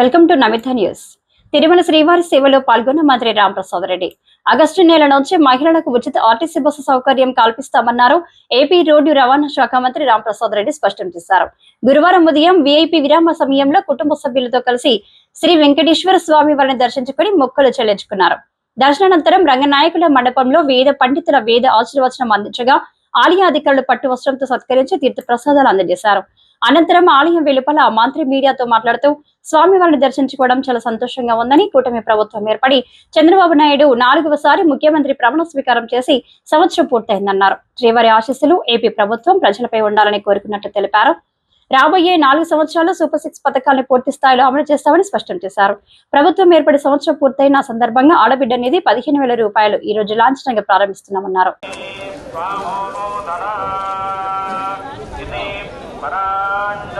Welcome to Namitha news. Tirumala శ్రీవారి సేవలో పాల్గొన్న మంత్రి రామప్రసాద్ రెడ్డి. ఆగస్టు నెల నుంచి మహిళలకు ఉచిత ఆర్టీసీ బస్సు సౌకర్యం కల్పిస్తామన్నారు ఏపీ రోడ్డు రవాణా శాఖ మంత్రి రామప్రసాద్ రెడ్డి స్పష్టం చేశారు. గురువారం ఉదయం వీఐపీ విరామ సమయంలో కుటుంబ సభ్యులతో కలిసి శ్రీ వెంకటేశ్వర స్వామి వారిని దర్శించుకుని మొక్కలు చెల్లించుకున్నారు. దర్శనానంతరం రంగనాయకుల మండపంలో వేద పండితుల వేద ఆశీర్వచనం అందించగా ఆలయ అధికారులు పట్టు వస్త్రంతో సత్కరించి తీర్థ ప్రసాదాలు అందజేశారు. అనంతరం ఆలయం వెలుపల మంత్రి మీడియాతో మాట్లాడుతూ స్వామివారిని దర్శించుకోవడం చాలా సంతోషంగా ఉందని కూటమి ప్రభుత్వం ఏర్పడి చంద్రబాబు నాయుడు నాలుగవసారి ముఖ్యమంత్రి ప్రమాణ స్వీకారం చేసి సంవత్సరం పూర్తయిందన్నారు. శ్రీవారి ఆశీస్సులు ఏపీ ప్రభుత్వం ప్రజలపై ఉండాలని కోరుకున్నట్టు తెలిపారు. రాబోయే నాలుగు సంవత్సరాలు సూపర్ సిక్స్ పథకాలను పూర్తి స్థాయిలో అమలు చేస్తామని స్పష్టం చేశారు. ప్రభుత్వం ఏర్పడి సంవత్సరం పూర్తయిన సందర్భంగా ఆడబిడ్డ నిధి పదిహేను వేల రూపాయలు ఈ రోజు లాంఛనంగా ప్రారంభిస్తున్నామన్నారు.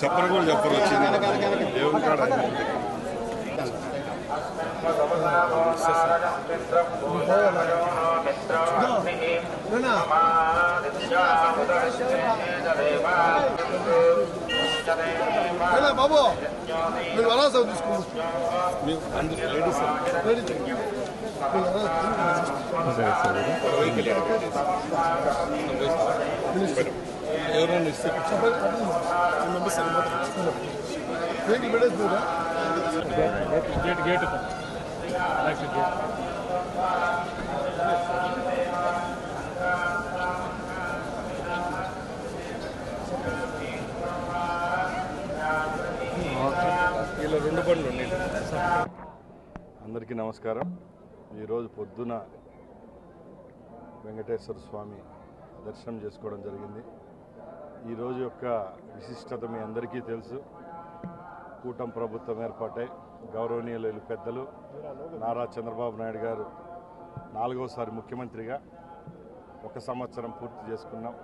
చెప్పరు కూడా చెప్పరు వచ్చింది దేవుని కాడ బాబు మీరు వరాస తీసుకుంటారు మీరు అందరూ లేడీస్ వెహికల్ ఎవరైనా ఇస్తే vehicle పెట్టేస్తున్నారా gate gate electric gate అందరికీ నమస్కారం. ఈరోజు పొద్దున వెంకటేశ్వర స్వామి దర్శనం చేసుకోవడం జరిగింది. ఈరోజు యొక్క విశిష్టత మీ అందరికీ తెలుసు. కూటం ప్రభుత్వం ఏర్పాటై గౌరవనీయులు పెద్దలు నారా చంద్రబాబు నాయుడు గారు నాలుగోసారి ముఖ్యమంత్రిగా ఒక సంవత్సరం పూర్తి చేసుకున్నాం.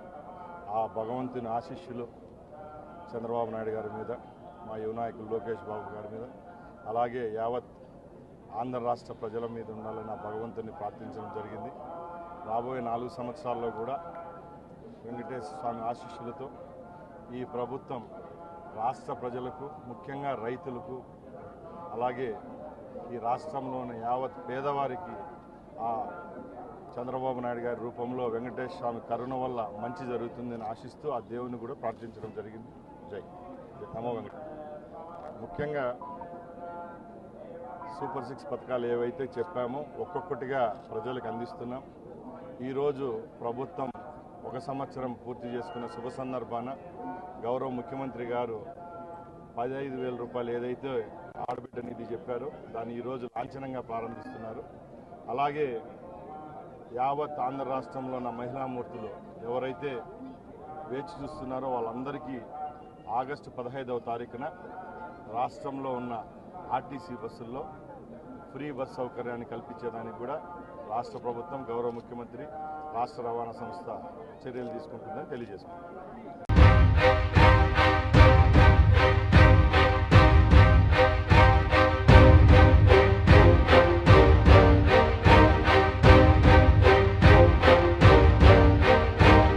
ఆ భగవంతుని ఆశీస్సులు చంద్రబాబు నాయుడు గారి మీద మా యువనాయకులు లోకేష్ బాబు గారి మీద అలాగే యావత్ ఆంధ్ర రాష్ట్ర ప్రజల మీద ఉండాలని నా భగవంతుని ప్రార్థించడం జరిగింది. రాబోయే నాలుగు సంవత్సరాల్లో కూడా వెంకటేశ్వర స్వామి ఆశీస్సులతో ఈ ప్రభుత్వం రాష్ట్ర ప్రజలకు ముఖ్యంగా రైతులకు అలాగే ఈ రాష్ట్రంలోని యావత్ పేదవారికి ఆ చంద్రబాబు నాయుడు గారి రూపంలో వెంకటేశ్వర స్వామి కరుణ వల్ల మంచి జరుగుతుందని ఆశిస్తూ ఆ దేవుని కూడా ప్రార్థించడం జరిగింది. జై. నమో వెంకట. ముఖ్యంగా సూపర్ సిక్స్ పథకాలు ఏవైతే చెప్పామో ఒక్కొక్కటిగా ప్రజలకు అందిస్తున్నాం. ఈరోజు ప్రభుత్వం ఒక సంవత్సరం పూర్తి చేసుకున్న శుభ సందర్భాన గౌరవ ముఖ్యమంత్రి గారు పదహైదు వేల రూపాయలు ఏదైతే ఆడబిడ్డ నిధి చెప్పారో దాన్ని ఈరోజు లాంఛనంగా ప్రారంభిస్తున్నారు. అలాగే యావత్ ఆంధ్ర రాష్ట్రంలో ఉన్న మహిళామూర్తులు ఎవరైతే వేచి చూస్తున్నారో వాళ్ళందరికీ ఆగస్టు పదహైదవ తారీఖున రాష్ట్రంలో ఉన్న ఆర్టీసీ బస్సుల్లో ఫ్రీ బస్ సౌకర్యాన్ని కల్పించేదానికి కూడా రాష్ట్ర ప్రభుత్వం గౌరవ ముఖ్యమంత్రి రాష్ట్ర రవాణా సంస్థ చర్యలు తీసుకుంటుందని తెలియజేసుకుంటుంది